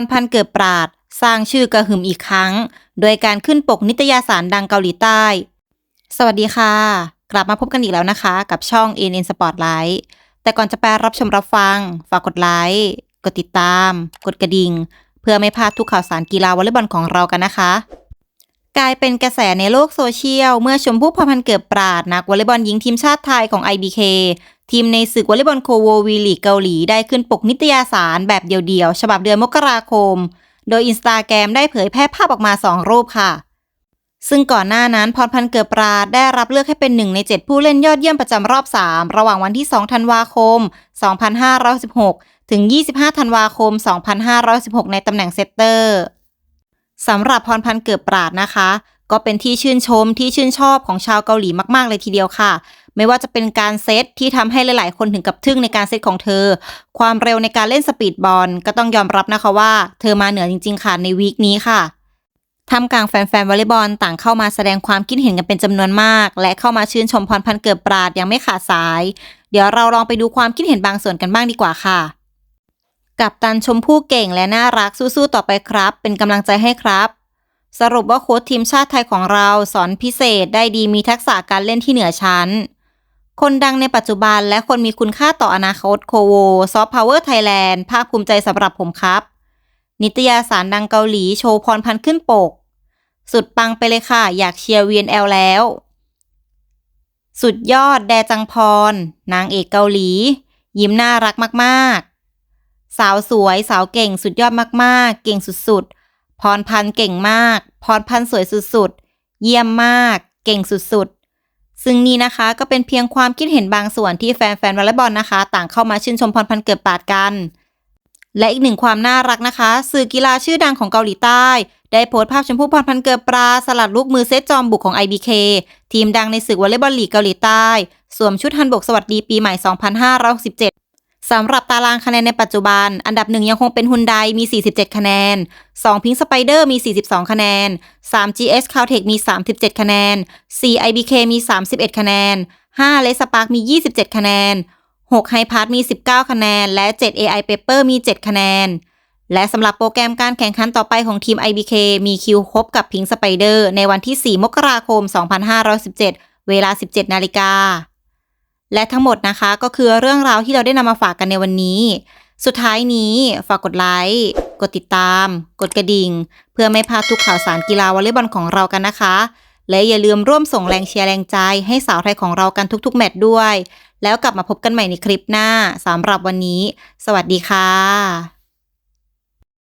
รพันธ์เกิดปราด สร้างชื่อกระหึ่มอีกครั้ง โดยการขึ้นปกนิตยสารดังเกาหลีใต้ สวัสดีค่ะ กลับมาพบกันอีกแล้วนะคะ กับช่อง ANN Spotlight แต่ก่อนจะไปรับชมรับฟัง ฝากกดไลค์กดติดตาม กดกระดิ่ง เพื่อไม่พลาดทุกข่าวสารกีฬาวอลเลย์บอลของเรากันนะคะ กลายเป็นกระแสในโลกโซเชียล เมื่อชมพู่พรพันธ์เกิดปราดนักวอลเลย์บอลหญิงทีมชาติไทยของ IBK ทีมในศึกวอลเลย์บอลโคววีลีกเกาหลีได้ขึ้นปกนิตยสารแบบเดี่ยวๆ ฉบับเดือนมกราคม โดยอินสตาแกรมได้เผยแพร่ภาพออกมา 2 รูปค่ะ ซึ่งก่อนหน้านั้นพรพันธ์เกิดปราดได้รับเลือกให้เป็นหนึ่งใน 7 ผู้เล่นยอดเยี่ยมประจำรอบ 3 ระหว่างวันที่ 2 ธันวาคม 2516 ถึง 25 ธันวาคม 2516 ในตำแหน่งเซตเตอร์สำหรับพรพันธ์เกิดปราดนะคะ ก็เป็นที่ชื่นชมที่ชื่นชอบของชาวเกาหลีมาก ๆ เลยทีเดียวค่ะ ไม่ว่าจะเป็นการเซตที่ทำให้หลาย ๆ คนถึงกับทึ่งในการเซตของเธอ ความเร็วในการเล่นสปีดบอลก็ต้องยอมรับนะคะว่า เธอมาเหนือจริง ๆ ค่ะในวีคนี้ค่ะทำกลางแฟนๆวอลเลย์บอลต่างเข้ามาแสดงความคิดเห็นกันเป็นจำนวนมาก และเข้ามาชื่นชมพรพันเกิดปราดยังไม่ขาดสาย เดี๋ยวเราลองไปดูความคิดเห็นบางส่วนกันบ้างดีกว่าค่ะกับตันชมพู่เก่งและน่ารักสู้ๆต่อไปครับ เป็นกำลังใจให้ครับ สรุปว่าโค้ชทีมชาติไทยของเราสอนพิเศษได้ดีมีทักษะการเล่นที่เหนือชั้น คนดังในปัจจุบันและคนมีคุณค่าต่ออนาคตโคโวซอฟต์พาวเวอร์ไทยแลนด์ภาคภูมิใจสำหรับผมครับ นิตยสารดังเกาหลีโชว์พรพันขึ้นปก สุดปังไปเลยค่ะ อยากเชียร์ VNL แอลแล้ว สุดยอดแดจังพร นางเอกเกาหลี ยิ้มน่ารักมากๆ สาวสวยสาวเก่งสุดยอดมากๆ เก่งสุดๆพรพันเก่งมาก พรพันสวยสุดๆ เยี่ยมมาก เก่งสุดๆ ซึ่งนี่นะคะก็เป็นเพียงความคิดเห็นบางส่วนที่แฟนๆวอลเลย์บอลนะคะ ต่างเข้ามาชื่นชมพรพันเกิดปาดกัน และอีกหนึ่งความน่ารักนะคะ สื่อกีฬาชื่อดังของเกาหลีใต้ ได้โพสต์ภาพชมพู่พรพันเกิดปลาสลัดลูกมือเซตจอมบุกของ IBK ทีมดังในศึกวอลเลย์บอลลีกเกาหลีใต้ สวมชุดฮันบกสวัสดีปีใหม่ 2567 สำหรับตารางคะแนนในปัจจุบัน อันดับหนึ่งยังคงเป็นฮุนไดมี 47 คะแนน2พิงสไปเดอร์มี 42 คะแนน 3 GS Caltech มี 37 คะแนน 4 IBK มี 31 คะแนน5เลสปาร์กมี 27 คะแนน6ไฮพาร์ทมี 19 คะแนน และ 7 AI Paper มี 7 คะแนน และสำหรับโปรแกรมการแข่งขันต่อไปของทีม IBK มีคิวพบกับพิงสไปเดอร์ในวันที่ 4 มกราคม 2517 เวลา 17 นาฬิกา และทั้งหมดนะคะก็คือเรื่องราวที่เราได้นำมาฝากกันในวันนี้ สุดท้ายนี้ฝากกดไลค์กดติดตาม กดกระดิ่ง เพื่อไม่พลาดทุกข่าวสารกีฬาวอลเลย์บอลของเรากันนะคะ และอย่าลืมร่วมส่งแรงเชียร์แรงใจให้สาวไทยของเรากันทุกๆ แมตช์ด้วย แล้วกลับมาพบกันใหม่ในคลิปหน้าสำหรับวันนี้ สวัสดีค่ะ